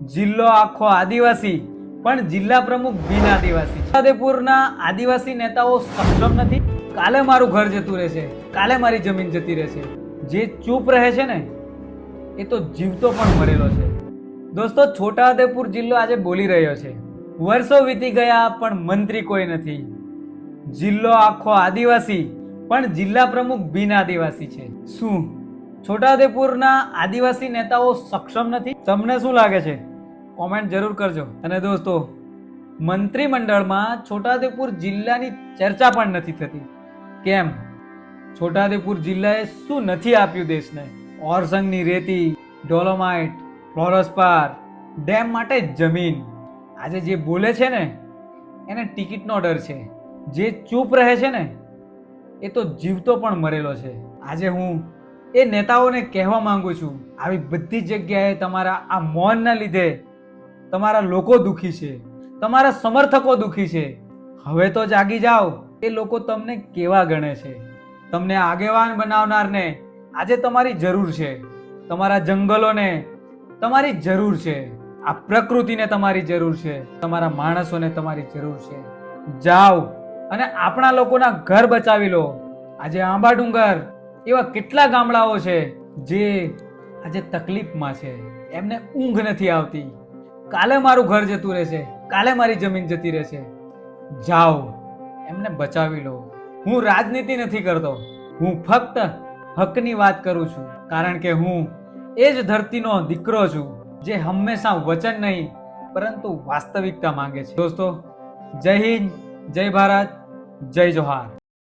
જિલ્લો આખો આદિવાસી, પણ જિલ્લા પ્રમુખ બિન આદિવાસી છોટાઉદેપુરના આદિવાસી નેતાઓ સક્ષમ નથી. કાલે મારું ઘર જતું રહેશે. કાલે મારી જમીન જતી રહેશે. જે ચૂપ રહે છે ને, એ તો જીવતો પણ મરેલો છે. દોસ્તો, છોટાઉદેપુર જિલ્લો આજે બોલી રહ્યો છે. વર્ષો વીતી ગયા, પણ મંત્રી કોઈ નથી. જિલ્લો આખો આદિવાસી, પણ જિલ્લા પ્રમુખ બિન આદિવાસી છે. શું? છોટાઉદેપુરના આદિવાસી નેતાઓ સક્ષમ નથી. તમને શું લાગે છે? કોમેન્ટ જરૂર કરજો. અને દોસ્તો, મંત્રીમંડળમાં છોટાઉદેપુર જિલ્લાની ચર્ચા પણ નથી થતી. કેમ? છોટાઉદેપુર જિલ્લાએ શું નથી આપ્યું દેશને? ઓરસંગની રેતી, ડોલોમાઇટ ફ્લોરસપાર ડેમ માટે જમીન. આજે જે બોલે છે ને, એને ટિકિટનો ડર છે. જે ચૂપ રહે છે ને, એ તો જીવતો પણ મરેલો છે. આજે હું એ નેતાઓને કહેવા માંગુ છું, આવી બધી જગ્યાએ તમારા આ મૌનના લીધે તમારા લોકો દુખી છે, તમારા સમર્થકો દુખી છે. હવે તો જાગી જાઓ, એ લોકો તમને કેવા ગણે છે? તમને આગેવાન બનાવનારને આજે તમારી જરૂર છે, તમારા જંગલોને તમારી જરૂર છે, આ પ્રકૃતિને તમારી જરૂર છે, તમારા માણસોને તમારી જરૂર છે. જાઓ અને આપણા લોકોના ઘર બચાવી લો. આજે આંબા ડુંગર એવા કેટલા ગામડાઓ છે જે આજે તકલીફમાં છે? એમને ઊંઘ નથી આવતી. કાલે મારું ઘર જતું રહેશે. કાલે મારી જમીન જતી રહેશે. જાઓ, એમને બચાવી લો. હું રાજનીતિ નથી કરતો. હું ફક્ત હકની વાત કરું છું. કારણ કે હું એ જ ધરતીનો દીકરો છું, જે હંમેશા વચન નહીં, પરંતુ વાસ્તવિકતા માંગે છે. દોસ્તો, જય હિન્દ, જય ભારત, જય જોહાર.